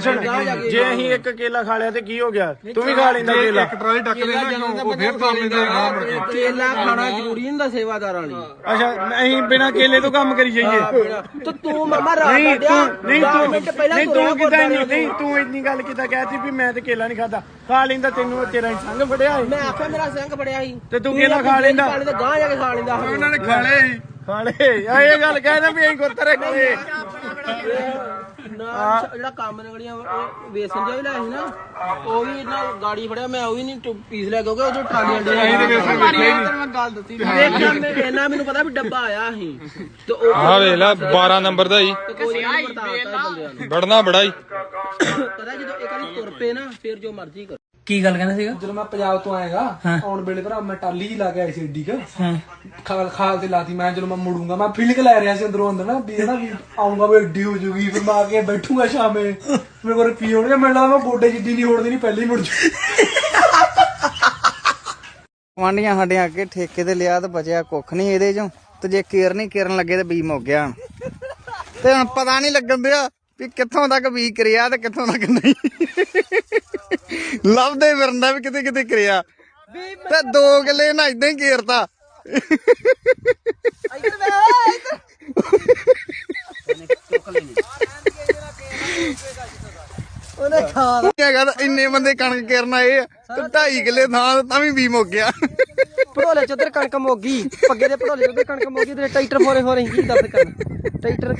ਜੇ ਅਸੀਂ ਇੱਕ ਕੇਲਾ ਖਾ ਲਿਆ ਤੇ ਕੀ ਹੋ ਗਿਆ? ਤੂੰ ਵੀ ਖਾ ਲੈਂਦਾ ਕੇਲਾ। ਇੱਕ ਟਰਾਲੀ ਟੱਕਦੇ ਨਾ ਉਹ ਫੇਰ ਤਾਰ ਲੈਂਦਾ ਮੁੜ ਕੇ ਕੇਲਾ ਖਾਣਾ ਜ਼ਰੂਰੀ ਹੁੰਦਾ ਸੇਵਾਦਾਰਾਂ ਲਈ। ਅੱਛਾ ਅਸੀਂ ਬਿਨਾ ਕੇਲੇ ਤੋਂ ਕੰਮ ਕਰੀ ਜਾਈਏ। ਤੇ ਤੂੰ ਮਾਮਾ ਰਾਤ ਨਹੀਂ ਕੱਢਿਆ ਤੂੰ ਨਹੀਂ ਤੂੰ ਨਹੀਂ ਤੂੰ ਕਿਦਾਂ ਨਹੀਂ ਤੂੰ ਇੰਨੀ ਗੱਲ ਕਿਦਾਂ ਕਹਿਤੀ ਵੀ ਮੈਂ ਤੇ ਕੇਲਾ ਨਹੀਂ ਖਾਦਾ। ਖਾ ਲੈਂਦਾ ਤੈਨੂੰ ਤੇਰਾ ਹੀ ਸੰਗ ਫੜਿਆ ਏ। ਮੈਂ ਆਖਿਆ ਮੇਰਾ ਸਿੰਘ ਫੜਿਆ ਸੀ ਤੇ ਤੂੰ ਕੇਲਾ ਖਾ ਲੈਂਦਾ? ਤੇ ਗਾਂ ਜਾ ਕੇ ਖਾ ਲੈਂਦਾ। ਉਹਨਾਂ ਨੇ ਖਾਲੇ ਹੀ। ਖਾ ਲੈ ਆ ਇਹ ਗੱਲ ਕਹਿਦਾ ਵੀ ਅਸੀਂ ਗੁਰਤਰੇ ਖਾਲੇ ਨਾ ਜਿਹੜਾ ਕੰਮ ਨਿਕਲੀਆਂ ਇਹ ਵੇਸਣ ਜਿਹਾ ਵੀ ਲਿਆ ਸੀ ਨਾ ਉਹ ਵੀ ਇਹਨਾਂ ਗਾੜੀ ਫੜਿਆ ਮੈਂ ਉਹ ਵੀ ਨਹੀਂ ਪੀਸ ਲਿਆ ਕਿਉਂਕਿ ਉਹ ਜੋ ਟਰਾਲੀਆਂ ਡੇ ਅਸੀਂ ਤੇ ਵੇਸਣ ਵੇਖਿਆ ਹੀ ਨਹੀਂ। ਮੈਂ ਗੱਲ ਦੱਸੀ ਵੇਖਿਆ ਮੈਂ ਇਹਨਾਂ ਮੈਨੂੰ ਪਤਾ ਵੀ ਡੱਬਾ ਆਇਆ ਸੀ। ਤੇ ਉਹ ਆ ਵੇਖ ਲੈ 12 ਨੰਬਰ ਦਾ ਹੀ ਤੇ ਕੋਈ ਨਹੀਂ ਵਰਤਾਤਾ ਬੰਦਿਆਂ ਨੂੰ। ਬੜਨਾ ਬੜਾ ਹੀ ਪਤਾ ਜਦੋਂ ਇੱਕ ਵਾਰੀ ਤੁਰ ਪਏ ਨਾ ਫਿਰ ਜੋ ਮਰਜ਼ੀ ਕਰ। ਕੀ ਗੱਲ ਕਹਿੰਦਾ ਸੀਗਾ? ਜਦੋਂ ਮੈਂ ਪੰਜਾਬ ਤੋਂ ਆਏਗਾ ਆਉਣ ਵੇਲੇ ਭਰਾ ਮੈਂ ਟਾਲੀ ਜੀ ਲਾ ਕੇ ਆਈ ਸੀ ਏਡੀ ਕ। ਖਾਲ ਖਾਲ ਤੇ ਲਾਤੀ ਮੈਂ ਜਦੋਂ ਮੈਂ ਮੁੜੂੰਗਾ ਮੈਂ ਫੀਲਿੰਗ ਲੈ ਰਿਹਾ ਸੀ ਅੰਦਰੋਂ ਅੰਦਰ ਨਾ ਵੀ ਨਾ ਵੀ ਆਉਂਗਾ ਵੀ ਏਡੀ ਹੋ ਜੂਗੀ ਫਿਰ ਮੈਂ ਆ ਕੇ ਬੈਠੂਗਾ ਸ਼ਾਮੇ। ਮੇਰੇ ਕੋਲ ਪੀ ਹੋਣਗੇ ਮੈਨੂੰ ਲੱਗਦਾ ਮੈਂ ਗੋਡੇ ਜਿੱਡੀ ਨਹੀਂ ਹੋੜਦੀ ਨਹੀਂ ਪਹਿਲੇ ਹੀ ਮੁੜ ਜੂ ਵਾਂਡੀਆਂ ਸਾਡੀਆਂ ਅੱਗੇ ਠੇਕੇ ਤੇ ਲਿਆ ਤੇ ਬਚਿਆ ਕੁੱਖ ਨਹੀਂ ਇਹਦੇ ਚੋਂ। ਤੇ ਜੇ ਕੇਰ ਨਹੀਂ ਕੇਰਨ ਲੱਗੇ ਤੇ ਬੀ ਮੁੱਕ ਗਿਆ। ਤੇ ਹੁਣ ਪਤਾ ਨਹੀਂ ਲੱਗਣ ਦਿਆ ਵੀ ਕਿੱਥੋਂ ਤੱਕ ਬੀ ਕਰਿਆ ਤੇ ਕਿੱਥੋਂ ਤੱਕ ਨਹੀਂ। ਲੱਭਦੇ ਫਿਰਦਾ ਵੀ ਕਿਤੇ ਕਿਤੇ ਕਰਿਆ। ਤੇ ਦੋ ਕਿੱਲੇ ਨਾ ਇਦਾਂ ਹੀ ਕੇਰਤਾ ਉਹਨੇ ਖਾ ਹੈਗਾ ਤਾਂ ਇੰਨੇ ਬੰਦੇ ਕਣਕ ਕੇਰਨ ਆਏ ਆ ਤੇ ਢਾਈ ਕਿੱਲੇ ਥਾਂ ਤਾਂ ਵੀ ਬੀ ਮੁੱਕ ਗਿਆ। ਭੜੋਲੇ ਚ ਉਧਰ ਕਣਕ ਮੋਗੀ ਪੱਗੇ ਦੇ ਭੜੋਲੇ ਚ ਉਧਰ ਕਣਕ ਮੋਗੀ ਤੇ ਟਰੈਕਟਰ ਫੋਰੇ ਫੋਰੇ ਕੀ ਦੱਸ ਕਰਨਾ। ਟਰੈਕਟਰ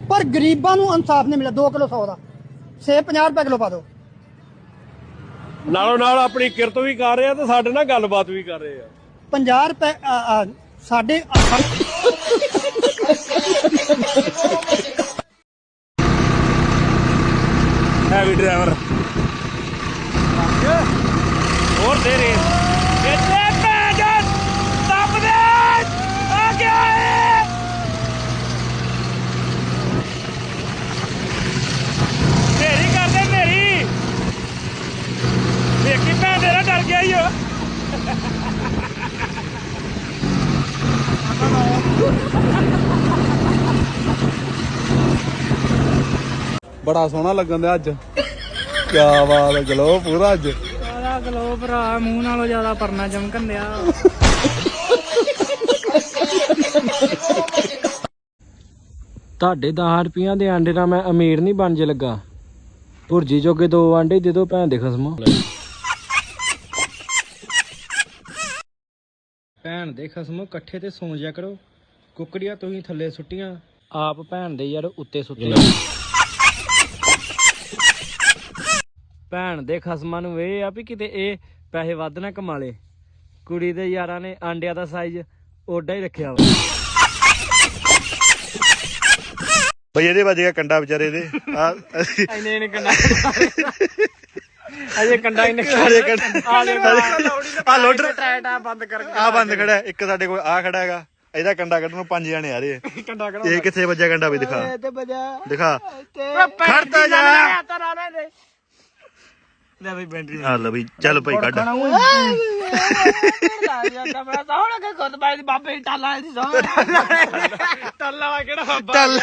ਪਰ ਗਰੀਬਾਂ ਨੂੰ ਇਨਸਾਫ ਨਹੀਂ ਮਿਲਿਆ 2 ਕਿਲੋ 100 ਦਾ। ਸੇਬ 50 ਰੁਪਏ ਕਿਲੋ ਪਾ ਦਿਓ। ਨਾਲੋਂ ਨਾਲ ਆਪਣੀ ਕਿਰਤ ਵੀ ਕਰ ਰਹੇ ਆ ਤੇ ਸਾਡੇ ਨਾਲ ਗੱਲਬਾਤ ਵੀ ਕਰ ਰਹੇ ਆ। 50 ਰੁਪਏ ਆ, ਆ, ਸਾਡੇ ਹੈਵੀ ਡਰਾਈਵਰ। ਹੋਰ ਦੇ ਰੇ ਇੱਥੇ ਭੈਣ ਦੱਬ ਦੇ ਆ ਗਿਆ ਏ ਮੇਰੀ ਕਰਦੇ ਮੇਰੀ ਵੇਖੀ ਭੈਣ ਤੇਰਾ ਡਰ ਗਿਆ ਈ ਓ ਬੜਾ ਸੋਹਣਾ ਲੱਗਣ ਦਿਆ ਅੱਜ। ਕੀ ਬਾਤ ਹੈ ਗਲੋ ਪੂਰਾ ਅੱਜ। ਸਾਰਾ ਗਲੋ ਭਰਾ ਮੂੰਹ ਨਾਲੋਂ ਜ਼ਿਆਦਾ ਪਰਨਾ ਚਮਕਣ ਦਿਆ। ਤੁਹਾਡੇ 10 ਰੁਪਈਆਂ ਦੇ ਆਂਡੇ ਨਾਲ ਮੈਂ ਅਮੀਰ ਨਹੀਂ ਬਣ ਜੇ ਲੱਗਾ। ਭੁਰਜੀ ਜੋਗੇ ਦੋ ਆਂਡੇ ਦੇ ਦੋ ਭੈਣ ਦੇ ਖਸਮੋ। ਭੈਣ ਦੇ ਖਸਮੋ ਇਕੱਠੇ ਤੇ ਸੌਂ ਜਾ ਕਰੋ। ਕੁੱਕੜੀਆਂ ਤੁਸੀਂ ਥੱਲੇ ਸੁੱਟੀਆਂ। ਆਪ ਭੈਣ ਦੇ ਯਾਰ ਉੱਤੇ ਸੁੱਤੇ। ਭੈਣ ਦੇ ਖਸਮਾਂ ਨੂੰ ਇਹ ਆ ਵੀ ਕਿਤੇ ਇਹ ਪੈਸੇ ਵੱਧ ਨਾ ਕਮਾ ਲੇ ਕੁੜੀ ਦੇ ਯਾਰਾਂ ਨੇ ਆਂਡਿਆਂ ਦਾ ਸਾਈਜ਼ ਓਡਾ ਹੀ ਰੱਖਿਆ ਵਾ। ਬਈ ਇਹਦੇ ਵੱਜ ਗਿਆ ਕੰਡਾ ਵਿਚਾਰੇ ਦੇ। ਆ ਇਹਨੇ ਇਹਨੇ ਕੰਡਾ ਅਜੇ ਕੰਡਾ ਇਹਨੇ ਹਜੇ ਕੰਡਾ ਆ ਲੋਡਰ ਟਰੈਟਾ ਬੰਦ ਕਰ ਆ ਬੰਦ ਖੜਾ। ਇੱਕ ਸਾਡੇ ਕੋਲ ਆ ਖੜਾ ਹੈਗਾ। ਇਹਦਾ ਕੰਡਾ ਕੱਢਣ ਨੂੰ ਪੰਜ ਜਣੇ ਆ ਰਹੇ ਆ। ਕੰਡਾ ਇਹ ਕਿੱਥੇ ਵੱਜਿਆ ਕੰਡਾ ਵੀ ਦਿਖਾ। ਤੇ ਦਿਖਾ। ਖੜਤਾ ਜਾ। ਦੇ ਲੈ ਬਈ ਬੈਂਟਰੀ ਆ ਲੈ ਬਈ ਚੱਲ ਭਾਈ ਕੱਢ ਜਾਂਦਾ ਮੈਂ ਸੌਣ ਕੇ ਖੁਦ ਬਾਈ ਬਾਬੇ ਦੀ ਟਾਲਾ ਦੀ ਸੌਣ ਟੱਲਾ ਵਾ ਕਿਹੜਾ ਬਾਬਾ ਚੱਲ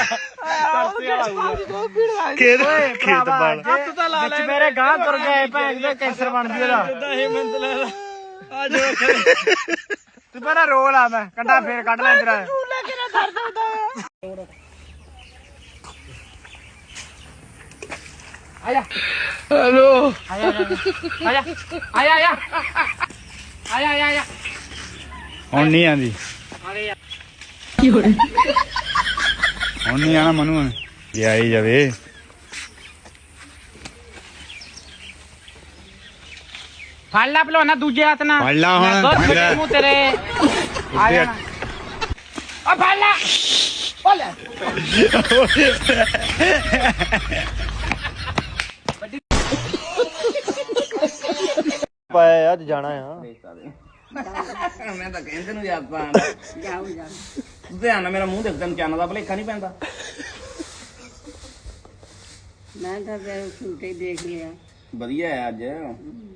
ਖੇਤ ਖੇਤ ਬਾਲ ਹੱਥ ਤਾਂ ਲਾ ਲੈ ਮੇਰੇ ਗਾਂ ਤੁਰ ਗਏ ਭੈਣ ਦੇ ਕੈਂਸਰ ਬਣ ਜੂ ਇਹਦਾ ਜਿੱਦਾਂ ਇਹ ਮੰਦ ਲੈ ਲਾ ਆ ਜੋ ਤੂੰ ਪਹਿਲਾਂ ਰੋਲ ਆ ਮੈਂ ਕੰਡਾ ਫੇਰ ਕੱਢ ਲੈ ਤੇਰਾ ਹੁਣ ਨਹੀਂ ਆਂਦੀ ਹੁਣ ਨਹੀਂ ਆਣਾ ਮਨੂ ਹੁਣ ਇਹ ਆਈ ਜਾਵੇ ਫੜ ਲਾ ਭਲਵਾਨਾ ਦੂਜੇ ਹੱਥ ਨਾਲ ਫੜ ਲਾ ਹੁਣ। ਮੈਂ ਬਹੁਤ ਮੇਰਾ- ਵੱਡੇ ਮੂੰਹ ਤੇਰੇ ਆ ਜਾ ਆ ਫੜ ਲਾ ਪਾਇਆ ਅੱਜ ਜਾਣਾ ਆ। ਮੈਂ ਤਾਂ ਕਹਿੰਦੇ ਨੂੰ ਯਾਦ ਪਾਣ ਜਾਓ ਜਾ ਧਿਆਨ ਨਾਲ ਮੇਰਾ ਮੂੰਹ ਦੇਖ ਤੈਨੂੰ ਚੰਨ ਦਾ ਭਲੇਖਾ ਨਹੀਂ ਪੈਂਦਾ। ਮੈਂ ਤਾਂ ਫਿਰ ਝੂਟੇ ਦੇਖ ਲਿਆ। ਵਧੀਆ ਹੈ ਅੱਜ।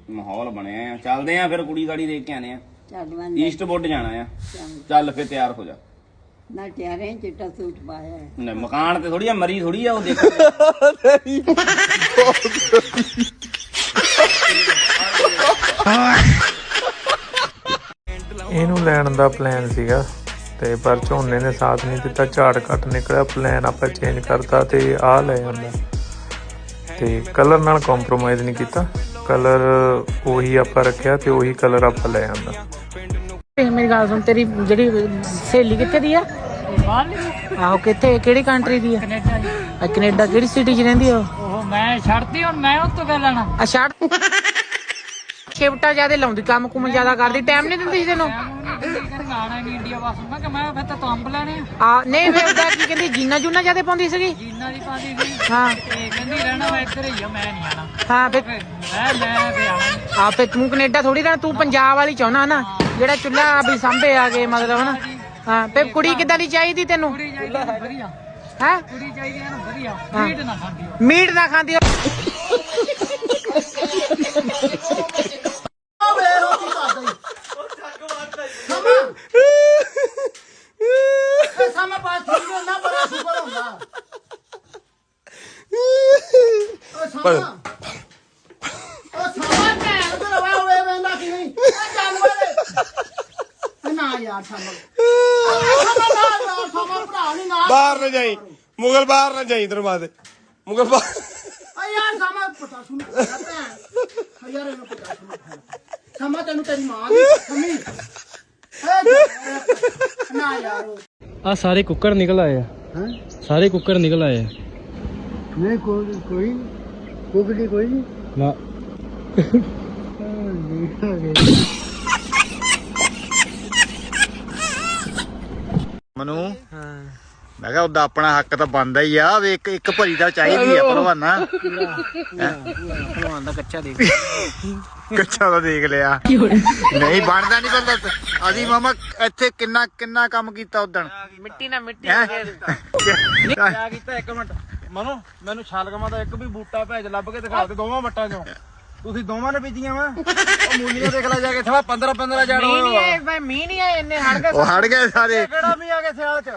ਮਾਹੌਲ ਬਣਿਆ ਆ। ਚੱਲਦੇ ਆ ਫਿਰ ਕੁੜੀ ਗਾੜੀ ਦੇਖ ਕੇ ਆਨੇ ਆ। ਚੱਲਵਾਂ ਈਸਟ ਬੁੱਡ ਜਾਣਾ ਆ। ਚੱਲ। ਫਿਰ ਤਿਆਰ ਹੋ ਜਾ। ਨਾ ਟਿਆਰੇ ਚਿੱਟਾ ਸੂਟ ਪਾਇਆ ਹੈ। ਨਾ, ਮਕਾਨ ਤੇ ਥੋੜੀ ਆ ਮਰੀ ਥੋੜੀ ਆ ਉਹ ਦੇਖ। ਇਹਨੂੰ ਲੈਣ ਦਾ ਪਲਾਨ ਸੀਗਾ ਤੇ ਪਰ ਝੋਨੇ ਨੇ ਸਾਥ ਨਹੀਂ ਦਿੱਤਾ ਝਾੜ ਘੱਟ ਨਿਕਲਿਆ ਪਲਾਨ ਆਪਾਂ ਚੇਂਜ ਕਰਤਾ ਤੇ ਆ ਲੈ ਜਾਂਦਾ ਤੇ ਕਲਰ ਨਾਲ ਕੰਪਰੋਮਾਈਜ਼ ਨਹੀਂ ਕੀਤਾ ਕਲਰ ਉਹੀ ਆਪਾਂ ਰੱਖਿਆ ਤੇ ਉਹੀ ਕਲਰ ਆਪਾਂ ਲੈ ਆਂਦਾ। ਮੇਰੀ ਗੱਲ ਸੁਣ ਤੇਰੀ ਜਿਹੜੀ ਸਹੇਲੀ ਕਿੱਥੇ ਦੀ ਆ? ਆਹੋ ਕਿੱਥੇ ਕਿਹੜੀ ਕੰਟਰੀ ਦੀ ਆ? ਕੈਨੇਡਾ ਕੈਨੇਡਾ ਕਿਹੜੀ ਸਿਟੀ 'ਚ ਰਹਿੰਦੀ ਆ ਉਹ? ਮੈਂ ਛੱਡਤੀ ਹੁਣ ਮੈਂ ਉਸ ਤੋਂ ਗੱਲ ਲੈਣਾ। ਆ ਛੱਡ। ਸ਼ਿਫਟਾ ਜ਼ਿਆਦਾ ਲਾਉਂਦੀ ਕੰਮ ਕੁਮ ਜ਼ਿਆਦਾ ਕਰਦੀ। ਟਾਈਮ ਨਹੀਂ ਦਿੰਦੀ ਸੀ ਤੈਨੂੰ ਆਣਾ ਨਹੀਂ ਇੰਡੀਆ ਵਾਸ ਮੈਂ ਕਿ ਮੈਂ ਫਿਰ ਤਾਂ ਤੰਬ ਲੈਣੇ ਆ। ਨਹੀਂ ਫਿਰ ਉਹਦਾ ਕੀ ਕਹਿੰਦੀ ਜੀਨਾ ਜੂਨਾ ਜ਼ਿਆਦਾ ਪਾਉਂਦੀ ਸੀਗੀ। ਜਿੰਨਾ ਦੀ ਪਾਦੀ ਸੀ। ਹਾਂ। ਤੇ ਕਹਿੰਦੀ ਰਹਿਣਾ ਮੈਂ ਇੱਧਰ ਹੀ ਆ ਮੈਂ ਨਹੀਂ ਆਣਾ। ਹਾਂ ਫਿਰ ਮੈਂ ਮੈਂ ਫੇ ਆਣਾ ਆ ਫੇ ਤੂੰ ਕੈਨੇਡਾ ਥੋੜੀ ਰਹਿਣਾ ਤੂੰ ਪੰਜਾਬ ਵਾਲੀ ਚਾਹਣਾ ਨਾ ਜਿਹੜਾ ਚੁੱਲ੍ਹਾ ਵੀ ਸਾਂਭੇ ਆ ਗਏ ਮਤਲਬ ਨਾ ਹਾਂ ਫੇ ਕੁੜੀ ਕਿੱਦਾਂ ਦੀ ਚਾਹੀਦੀ ਤੈਨੂੰ? ਕੁੜੀ ਚਾਹੀਦੀ ਆ ਵਧੀਆ। ਹੈ? ਕੁੜੀ ਚਾਹੀਦੀ ਆ ਨਾ ਵਧੀਆ। ਹਾਂ। ਮੀਟ ਨਾ ਖਾਂਦੀ। ਮੀਟ ਨਾ ਖਾਂਦੀ ਸਮਾਂ ਬਾਹਰ ਨਾ ਜਾਈ। ਮੁਗਲ ਬਾਹਰ ਨਾ ਜਾਈ ਦਰਵਾਜ਼ੇ ਮੁਗਲ ਬਾਹਰ ਆ ਯਾਰ ਸਮਾਂ ਪਤਾ ਸੁਣ ਭੈਣ ਯਾਰ ਇਹਨੂੰ ਪਤਾ ਸਮਾਂ ਤੈਨੂੰ ਤੇਰੀ ਮਾਂ ਦੀ ਮੰਮੀ ਨਾ ਯਾਰ ਆ ਸਾਰੇ ਕੁੱਕੜ ਨਿਕਲ ਆਏ ਆ। ਸਾਰੇ ਕੁੱਕੜ ਨਿਕਲ ਆਏ ਆ। ਨਹੀਂ ਕੋਈ ਕੋਈ ਕੁਕੜੀ ਕੋਈ ਨਹੀਂ ਨਾ। ਮਨੂ? ਮੈਂ ਕਿਹਾ ਉਹਦਾ ਆਪਣਾ ਹੱਕ ਤਾਂ ਬਣਦਾ ਹੀ ਆ ਵੀ ਇੱਕ ਇੱਕ ਭਰੀ ਤਾਂ ਚਾਹੀਦੀ ਆ ਭਲਵਾਨਾ। ਭਲਵਾਨ ਦਾ ਕੱਚਾ ਦੇਖ। ਕੱਚਾ ਤਾਂ ਦੇਖ ਲਿਆ। ਨਹੀਂ ਬਣਦਾ ਨਹੀਂ ਬੰਦਾ ਅਸੀਂ ਮਾਮਾ ਇੱਥੇ ਕਿੰਨਾ ਕਿੰਨਾ ਕੰਮ ਕੀਤਾ ਉਦਣ? ਮਿੱਟੀ ਨਾ ਮਿੱਟੀ? ਕਿਆ ਕੀਤਾ ਇੱਕ ਮਿੰਟ। ਮਨੋ ਮੈਨੂੰ ਛਾਲਗਮਾ ਦਾ ਇੱਕ ਵੀ ਬੂਟਾ ਭੇਜ ਲੱਭ ਕੇ ਦਿਖਾ ਦੇ ਦੋਵਾਂ ਮੱਟਾਂ ਚੋਂ। ਤੁਸੀਂ ਦੋਵਾਂ ਨੇ ਬੀਜੀਆਂ ਵਾ? ਉਹ ਮੂਲੀਆਂ ਦੇਖ ਲੈ ਜਾ ਕੇ ਥਵਾ 15 15 ਜੜ ਮੀਂਹ ਹੋਏ ਨਹੀਂ ਆਏ ਭਾਈ ਮੀਂਹ ਨਹੀਂ ਆਏ ਇੰਨੇ ਹੜ ਗਏ ਉਹ ਹੜ ਗਏ ਸਾਰੇ। ਕਿਹੜਾ ਮੀਂਹ ਆ ਗਿਆ ਸਿਆਲ ਚ?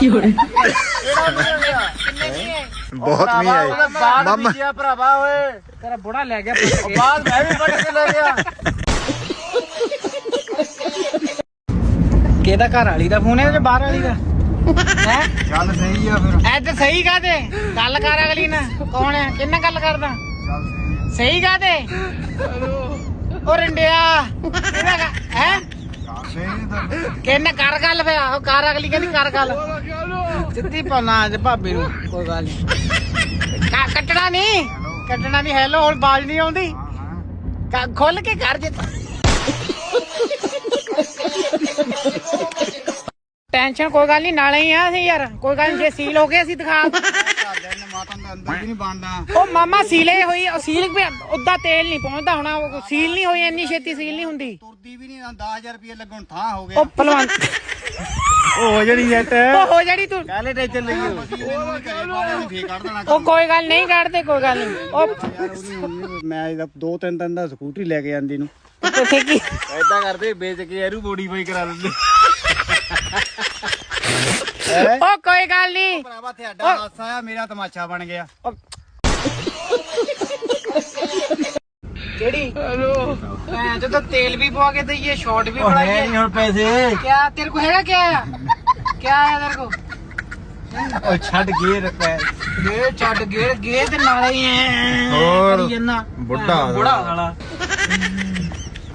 ਕਿਹੜੇ ਗਿਆ ਬਹੁਤ ਮੀਂਹ ਆਏ ਬਾਦ ਮਾਮਾ। ਬੀਜਿਆ ਭਰਾਵਾ ਓਏ। ਤੇਰਾ ਬੁੜਾ ਲੈ ਗਿਆ ਬਾਦ ਮੈਂ ਵੀ ਵੱਢ ਕੇ ਲੈ ਗਿਆ। ਕਿਹਦਾ ਘਰ ਵਾਲੀ ਦਾ ਫੋਨ ਹੈ ਜਾਂ ਬਾਹਰ ਵਾਲੀ ਦਾ? ਹੈ? ਚੱਲ ਸਹੀ ਆ ਫਿਰ। ਐ ਤੇ ਸਹੀ ਕਾਦੇ ਗੱਲ ਕਰ ਅਗਲੀ ਨਾਲ। ਕੌਣ ਹੈ? ਕਿੰਨਾ ਗੱਲ ਕਰਦਾ? ਸਹੀ ਕਾਦੇ ਉਹ ਰੰਡਿਆ। ਕਿਹਦਾ ਹੈ? ਕਿੰਨੇ ਕਰ ਗੱਲ ਫੇ ਆਹੋ ਕਰ ਅਗਲੀ ਕਹਿੰਦੀ ਕਰ ਗੱਲ। ਸਿੱਧੀ ਪਾਉਣਾ ਅੱਜ ਭਾਬੀ ਨੂੰ ਕੋਈ ਗੱਲ ਨਹੀਂ ਕੱਟਣਾ ਨਹੀਂ ਕੱਟਣਾ ਨਹੀਂ ਹੈਲੋ ਹੁਣ ਬਾਜ ਨਹੀਂ ਆਉਂਦੀ। ਖੁੱਲ ਕੇ ਕਰ ਜੇ। ਟੈਨਸ਼ਨ ਕੋਈ ਗੱਲ ਨਹੀਂ ਨਾਲੇ ਹੀ ਆ ਅਸੀਂ ਯਾਰ ਕੋਈ ਗੱਲ ਨਹੀਂ ਜੇ ਸੀਲ ਹੋ ਗਏ ਅਸੀਂ ਦਿਖਾ ਨਹੀਂ ਬਣਦਾ। ਉਹ ਮਾਮਾ ਸੀਲੇ ਹੋਈ ਉਹ ਸੀਲ ਵੀ ਉਦਾਂ ਤੇਲ ਨਹੀਂ ਪਹੁੰਚਦਾ ਹੋਣਾ ਉਹ ਸੀਲ ਨਹੀਂ ਹੋਈ ਇੰਨੀ ਛੇਤੀ ਸੀਲ ਨਹੀਂ ਹੁੰਦੀ। ਤੁਰਦੀ ਵੀ ਨਹੀਂ 10000 ਰੁਪਏ ਲੱਗਣ ਥਾਂ ਹੋ ਉਹ ਪਹਿਲਵਾਨ ਉਹ ਹੋ ਜਣੀ ਜੱਟ। ਉਹ ਹੋ ਜਾਣੀ ਤੂੰ ਕਾਲੇ ਟੈਨਸ਼ਨ ਲਈ ਉਹ ਕੋਈ ਗੱਲ ਨਹੀਂ ਕੱਢਦੇ ਕੋਈ ਗੱਲ ਨਹੀਂ। ਉਹ ਮੈਂ ਇਹਦਾ ਦੋ ਤਿੰਨ ਦਿਨ ਦਾ ਸਕੂਟਰੀ ਲੈ ਕੇ ਆਂਦੀ ਨੂੰ। ਤੁਸੀਂ ਕੀ ਐਦਾਂ ਕਰਦੇ ਵੇਚ ਕੇ ਇਹਨੂੰ ਮੋਡੀਫਾਈ ਕਰਾ ਲੈਂਦੇ। ਉਹ ਕੋਈ ਗੱਲ ਨਹੀਂ। ਭਰਾਵਾ ਤੁਹਾਡਾ ਹਾਸਾ ਆ ਮੇਰਾ ਤਮਾਸ਼ਾ ਬਣ ਗਿਆ। ਕਿਹੜੀ? ਹੈਲੋ। ਮੈਂ ਜਦੋਂ ਤੇਲ ਵੀ ਪਵਾ ਕੇ ਦਈਏ ਸ਼ਾਟ ਵੀ ਬਣਾਈਏ। ਨਹੀਂ ਹੁਣ ਪੈਸੇ। ਕਿਆ ਤੇਰੇ ਕੋ ਹੈਗਾ ਕਿਆ? ਆ ਕਿਆ ਆ ਤੇਰੇ ਕੋ ਉਹ ਛੱਡ ਗੇ ਰੱਖਿਆ ਗੇ ਛੱਡ ਗੇ ਗੇ ਤੇ ਨਾਲੇ ਹੀ ਐ। ਹੋਰ। ਕਰੀ ਬੁੱਢਾ ਬੁੜਾ ਵਾਲਾ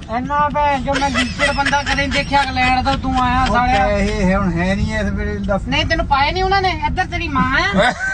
ਇੰਨਾ ਭੈਣ ਜੋ ਮੈਂ ਗੀਚੜ ਬੰਦਾ ਕਦੇ ਨਹੀਂ ਦੇਖਿਆ ਇੰਗਲੈਂਡ ਤੋਂ ਤੂੰ ਆਇਆ ਸਾਲਿਆ। ਪੈਸੇ ਹੁਣ ਹੈ ਨਹੀਂ ਇਸ ਵੇਲੇ ਦੱਸ। ਨਹੀਂ ਤੈਨੂੰ ਪਾਏ ਨਹੀਂ ਉਹਨਾਂ ਨੇ? ਇੱਧਰ ਤੇਰੀ ਮਾਂ ਆ।